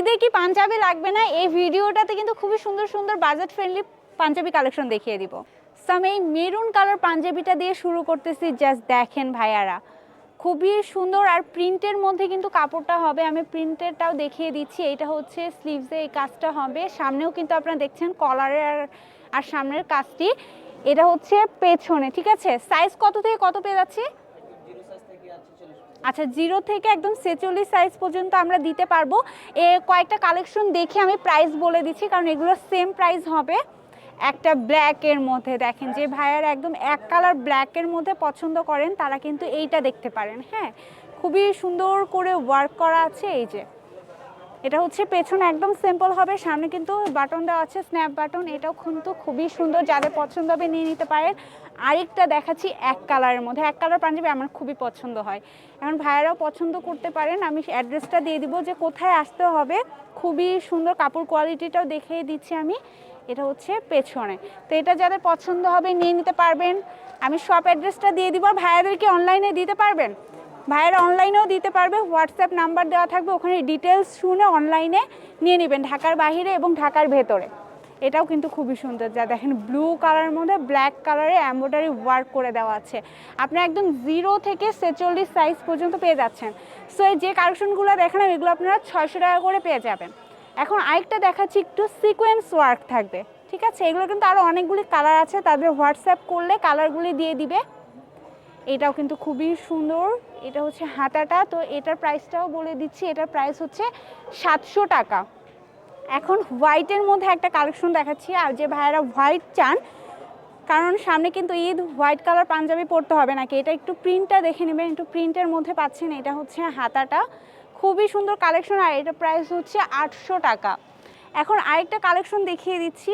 ঈদে কি পাঞ্জাবি লাগবে না? এই ভিডিওটাতে কিন্তু খুবই সুন্দর সুন্দর বাজেট ফ্রেন্ডলি পাঞ্জাবি কালেকশন দেখিয়ে দিব। সো আমি এই মেরুন কালার পাঞ্জাবিটা দিয়ে শুরু করতেছি জাস্ট দেখেন ভাইয়ারা। খুবই সুন্দর আর প্রিন্টের মধ্যে কিন্তু কাপড়টা হবে। আমি প্রিন্টেরটাও দেখিয়ে দিচ্ছি। এটা হচ্ছে স্লিভসে এই কাজটা হবে। সামনেও কিন্তু আপনারা দেখছেন কলারের আর সামনের কাজটি। এটা হচ্ছে পেছনে, ঠিক আছে? সাইজ কত থেকে কত পেয়ে যাচ্ছি? আচ্ছা জিরো থেকে একদম ছেচল্লিশ সাইজ পর্যন্ত আমরা দিতে পারব। এ কয়েকটা কালেকশন দেখে আমি প্রাইস বলে দিচ্ছি, কারণ এগুলো সেম প্রাইস হবে। একটা ব্ল্যাকের মধ্যে দেখেন, যে ভাইয়ার একদম এক কালার ব্ল্যাকের মধ্যে পছন্দ করেন, তারা কিন্তু এইটা দেখতে পারেন হ্যাঁ। খুবই সুন্দর করে ওয়ার্ক করা আছে, এই যে। এটা হচ্ছে পেছনে একদম সিম্পল হবে, সামনে কিন্তু বাটন দেওয়া আছে স্ন্যাপ বাটন এটাও কিন্তু খুবই সুন্দর, যাদের পছন্দ হবে নিয়ে নিতে পারেন। আরেকটা দেখাচ্ছি এক কালারের মধ্যে, এক কালার পাঞ্জাবি আমার খুবই পছন্দ হয়। এখন ভাইয়ারাও পছন্দ করতে পারেন, আমি অ্যাড্রেসটা দিয়ে দিব যে কোথায় আসতে হবে, খুবই সুন্দর কাপড় কোয়ালিটিটাও দেখিয়ে দিচ্ছি আমি, এটা হচ্ছে পেছনে। তো এটা যাদের পছন্দ হবে নিয়ে নিতে পারবেন, আমি শপ অ্যাড্রেসটা দিয়ে দিব, ভাইয়াদেরকে অনলাইনে দিতে পারবেন? ভাইয়েরা অনলাইনেও দিতে পারবে, হোয়াটসঅ্যাপ নাম্বার দেওয়া থাকবে, ওখানে ডিটেলস শুনে অনলাইনে নিয়ে নেবেন, ঢাকার বাইরে এবং ঢাকার ভেতরে। এটাও কিন্তু খুবই সুন্দর, যা দেখেন ব্লু কালারের মধ্যে ব্ল্যাক কালারে এম্ব্রয়ডারি ওয়ার্ক করে দেওয়া আছে। আপনি একদম জিরো থেকে ছেচল্লিশ সাইজ পর্যন্ত পেয়ে যাচ্ছেন। সো এই যে কালেকশনগুলো দেখালাম এগুলো আপনারা ছয়শো টাকা করে পেয়ে যাবেন। এখন আরেকটা দেখাচ্ছি, একটু সিকোয়েন্স ওয়ার্ক থাকবে, ঠিক আছে? এগুলো কিন্তু আরও অনেকগুলি কালার আছে, তাদের হোয়াটসঅ্যাপ করলে কালারগুলি দিয়ে দিবে। এটাও কিন্তু খুবই সুন্দর। এটা হচ্ছে হাতাটা। তো এটার প্রাইসটাও বলে দিচ্ছি। এটার প্রাইস হচ্ছে সাতশো টাকা। এখন হোয়াইটের মধ্যে একটা কালেকশন দেখাচ্ছি। আর যে ভাইয়েরা হোয়াইট চান, কারণ সামনে কিন্তু ঈদ হোয়াইট কালার পাঞ্জাবি পরতে হবে নাকি? এটা একটু প্রিন্টটা দেখে নেবেন। একটু প্রিন্টের মধ্যে পাচ্ছেন। এটা হচ্ছে হাতাটা। খুবই সুন্দর কালেকশন আর এটা প্রাইস হচ্ছে আটশো টাকা। এখন আরেকটা কালেকশন দেখিয়ে দিচ্ছি।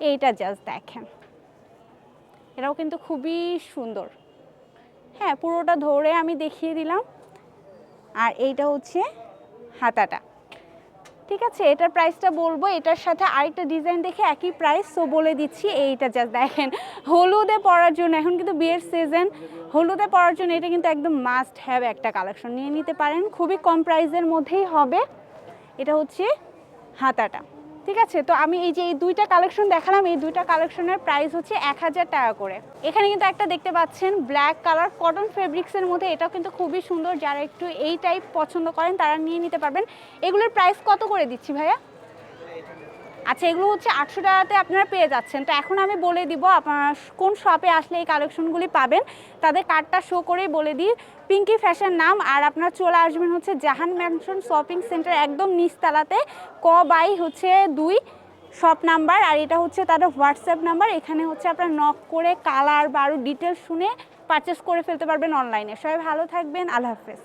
এইটা জাস্ট দেখেন। এটাও কিন্তু খুবই সুন্দর। হ্যাঁ পুরোটা ধরে আমি দেখিয়ে দিলাম। আর এইটা হচ্ছে হাতাটা। ঠিক আছে, এটার প্রাইসটা বলব। এটার সাথে আরেকটা ডিজাইন দেখে একই প্রাইস তো বলে দিচ্ছি এইটা জাস্ট দেখেন। হলুদে পরার জন্য, এখন কিন্তু বিয়ের সিজন হলুদে পরার জন্য এটা কিন্তু একদম মাস্ট হ্যাভ একটা কালেকশন নিয়ে নিতে পারেন, খুবই কম প্রাইসের মধ্যেই হবে। এটা হচ্ছে হাতাটা। ঠিক আছে? তো আমি এই যে এই দুইটা কালেকশন দেখালাম, এই দুইটা কালেকশনের প্রাইস হচ্ছে এক হাজার টাকা করে। এখানে কিন্তু একটা দেখতে পাচ্ছেন ব্ল্যাক কালার কটন ফেব্রিক্সের মধ্যে। এটাও কিন্তু খুবই সুন্দর, যারা একটু এই টাইপ পছন্দ করেন, তারা নিয়ে নিতে পারবেন। এগুলোর প্রাইস কত করে দিচ্ছি ভাইয়া? আচ্ছা এগুলো হচ্ছে আটশো টাকাতে আপনারা পেয়ে যাচ্ছেন। তো এখন আমি বলে দিব আপনারা কোন শপে আসলে এই কালেকশনগুলি পাবেন। তাদের কার্ডটা শো করেই বলে দিই। পিঙ্কি ফ্যাশন নাম আর আপনারা চলে আসবেন হচ্ছে জাহান ম্যানশন শপিং সেন্টার একদম নিচতলাতে ক বাই হচ্ছে দুই শপ নাম্বার আর এটা হচ্ছে তাদের হোয়াটসঅ্যাপ নাম্বার এখানে হচ্ছে আপনারা নক করে কালার বা আরও ডিটেলস শুনে পারচেস করে ফেলতে পারবেন অনলাইনে সবাই ভালো থাকবেন। আল্লাহ হাফেজ।